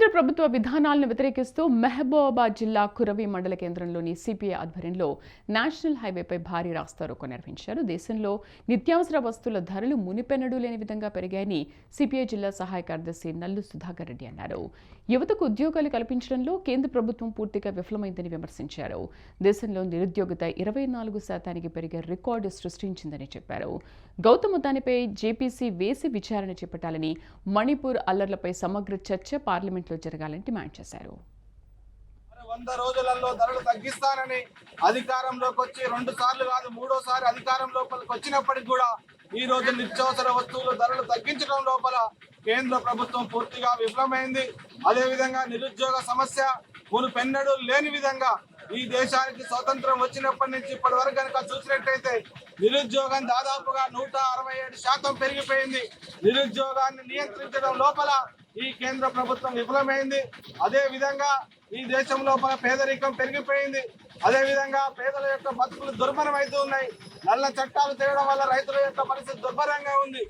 కేంద్ర ప్రభుత్వ విధానాలను వ్యతిరేకిస్తూ మహబూబాబాద్ జిల్లా కురవి మండల కేంద్రంలోని సిపిఐ ఆధ్వర్యంలో నేషనల్ హైవేపై భారీ రాస్తారోకో నిర్వహించారు. దేశంలో నిత్యావసర వస్తువుల ధరలు మునిపెన్నడూ లేని విధంగా పెరిగాయని సిపిఐ జిల్లా సహాయ కార్యదర్శి నల్లు సుధాకర్ రెడ్డి అన్నారు. యువతకు ఉద్యోగాలు కల్పించడంలో కేంద్ర ప్రభుత్వం పూర్తిగా విఫలమైందని విమర్శించారు. దేశంలో నిరుద్యోగత ఇరవై నాలుగు శాతానికి పెరిగే రికార్డు సృష్టించిందని చెప్పారు. గౌతమ్ దానిపై జేపీసీ వేసి విచారణ చేపట్టాలని మణిపూర్ అల్లర్లపై సమగ్ర చర్చ పార్లమెంట్ ఏర్పాట్లు జరగాలని డిమాండ్ చేశారు. మరి వంద రోజులలో ధరలు తగ్గిస్తానని అధికారంలోకి వచ్చి రెండు సార్లు కాదు మూడోసారి అధికారం లోపలికి వచ్చినప్పటికి కూడా ఈ రోజు నిత్యావసర వస్తువులు ధరలు తగ్గించడం లోపల కేంద్ర ప్రభుత్వం పూర్తిగా విఫలమైంది. అదేవిధంగా నిరుద్యోగ సమస్య మునుపెన్నడూ లేని విధంగా ఈ దేశానికి స్వతంత్రం వచ్చినప్పటి నుంచి ఇప్పటి వరకు కనుక చూసినట్టయితే నిరుద్యోగం దాదాపుగా నూట అరవై ఏడు శాతం పెరిగిపోయింది. నిరుద్యోగాన్ని నియంత్రించడం లోపల ఈ కేంద్ర ప్రభుత్వం విఫలమైంది. అదే విధంగా ఈ దేశం లోపల పేదరికం పెరిగిపోయింది. అదే విధంగా పేదల యొక్క బతుకులు దుర్భరం అవుతూ ఉన్నాయి. నల్ల చట్టాలు తేవడం వల్ల రైతుల యొక్క పరిస్థితి దుర్భరంగా ఉంది.